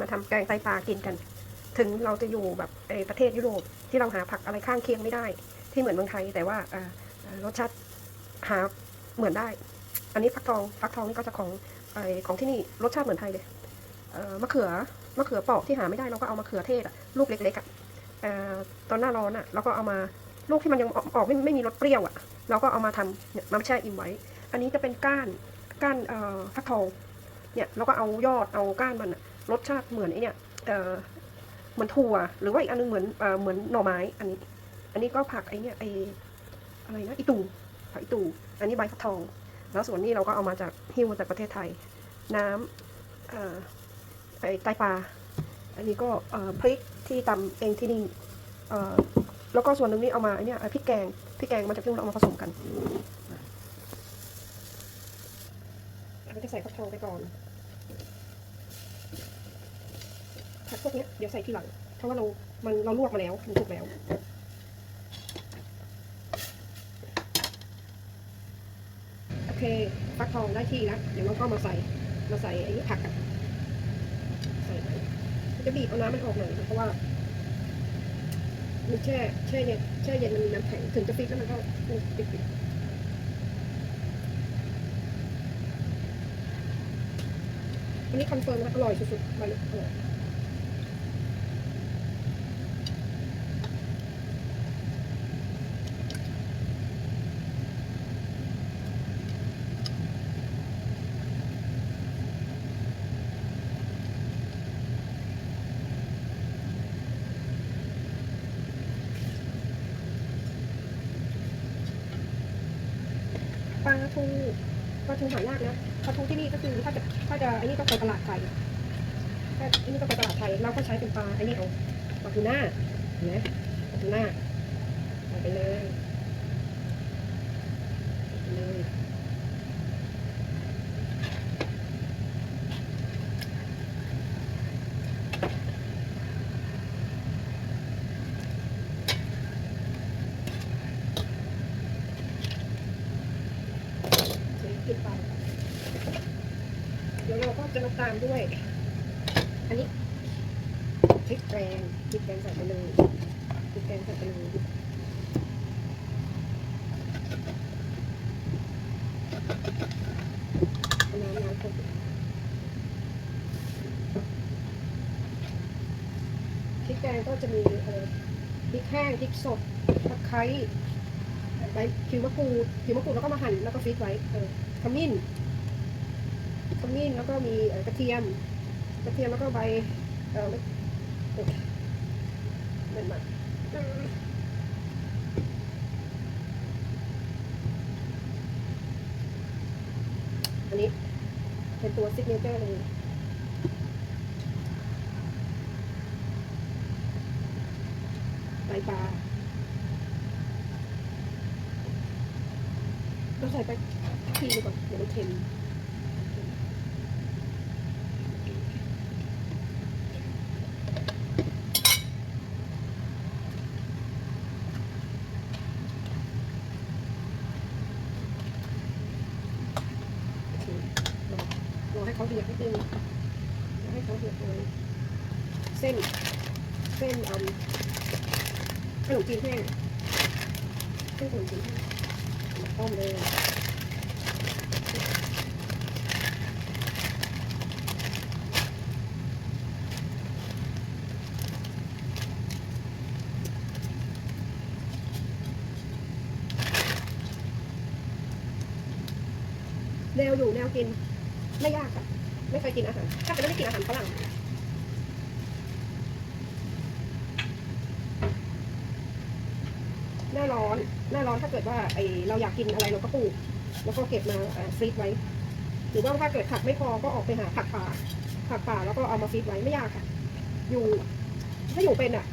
มาทำแกงไตปลากินกัน ถึงเราจะอยู่แบบในประเทศยุโรปที่เราหาผักอะไรข้างเคียงไม่ได้ ที่เหมือนเมืองไทยแต่ว่ารสชาติหาเหมือนได้ อันนี้ฟักทองฟักทองนี่ก็จะของไอของที่นี่รสชาติเหมือนไทยเลยเมะเขือมะเขือเปอกที่หาไม่ได้เราก็เอามะเขือเทศอะลูกเล็กๆอะเอ่อตอนหน้าร้อนอะเราก็เอามาลูกที่มันยังออกออกไม่ไม่มีรสเปรี้ยวอะเราก็เอามาทำเนี่ยมาแช่อิ่มไว้ อันนี้จะเป็นก้านก้านฟักทองเนี่ยเราก็เอายอดเอาก้านมันอะ รสชาติเหมือนไอเนี่ยเออเหมือนถั่ว หรือว่าอีกอันนึงเหมือนเออเหมือนหน่อไม้อันนี้ อันนี้ก็ผักไอเนี่ยไออะไรนะอีตูผักอีตูอันนี้ใบฟักทอง แล้วส่วนนี้เราก็เอามาจากฮิวมาจากประเทศไทย น้ำเออไอไตปลาอันนี้ก็เออพริกที่ตำเองที่นี่เออแล้วก็ส่วนหนึ่งนี่เอามาไอเนี่ยพริกแกงพริกแกงมาจากที่เราเอามาผสมกันเราจะใส่ฟักทองไปก่อน ผักพวกเนี้ยเดี๋ยวใส่ทีหลัง เพราะว่าเรา มันเราลวกมาแล้วมันสุกแล้ว โอเคฟักทองได้ที่แล้วเดี๋ยวเราก็มาใส่มาใส่ไอ้ผักใส่ไปจะบีบเอาน้ำมันออกหน่อยเพราะว่ามันแช่แช่เย็นแช่เย็นมันมีน้ำแข็งถึงจะฟิตแล้วมันก็ปิดปิดอันนี้คอนเฟิร์มนะอร่อยสุดๆไปอร่อย ทูปลาทูหายากนะปลาทูที่นี่ก็คือถ้าจะถ้าจะไอ้นี่ต้องไปตลาดไทยถ้าไอ้นี่ต้องไปตลาดไทยเราก็ใช้เป็นปลาไอ้นี่เอาปลาทูน่าเห็นไหมปลาทูน่าไปเลยใส่ไปเลยใส่กินไป เราก็จะมาตามด้วย อันนี้พริกแกงพริกแกงใส่ไปเลยพริกแกงใส่ไปเลยน้ำน้ำคนพริกแกงก็จะมีเอ่อพริกแห้งพริกสดตะไคร้ใบผิวมะกรูดผิวมะกรูดแล้วก็มาหั่นแล้วก็ฟรีซไว้เออขมิ้น ขมิ้นแล้วก็มีกระเทียม กระเทียมแล้วก็ใบเออไม่โอ้ยเป็นมาอันนี้เป็นตัวซิกเนเจอร์เลยไตปลาเราใส่ไปทีดีกว่าเดี๋ยวมันเค็ม รอร อให้เขาเดือดนิดนึงให้เขาเดือดเลยเส้น เส้นอืมขนมจีนแห้งเส้นขนมจีนแห้งต้มเลยแนวอยู่แนวกิน ไม่ยากอะไม่เคยกินอาหาร ถ้าจะไม่ได้กินอาหารฝรั่งหน้าร้อน หน้าร้อนถ้าเกิดว่าไอเราอยากกินอะไรเราก็ปลูก แล้วก็เก็บมาเอ่อฟรีซไว้ หรือว่าถ้าเกิดผักไม่พอก็ออกไปหาผักป่า ผักป่าแล้วก็เอามาฟรีซไว้ไม่ยากค่ะ อยู่ ถ้าอยู่เป็นอะ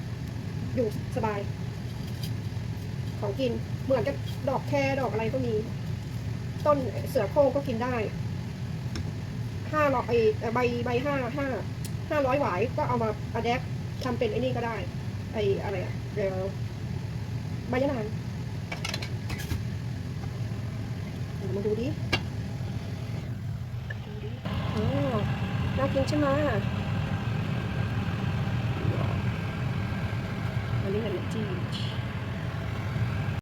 อยู่สบาย ของกิน เหมือนกับดอกแครดอกอะไรก็มี ต้นเสือโคร่งก็กินได้ ห้าร้อยไอใบใบห้าห้าห้าร้อยหวายก็เอามาอะแดปทำเป็นไอ้นี่ก็ได้ ไออะไรอะเดี๋ยวใบยะนางมาดูดิน่ากินใช่ไหมอันนี้เหมือนจี๊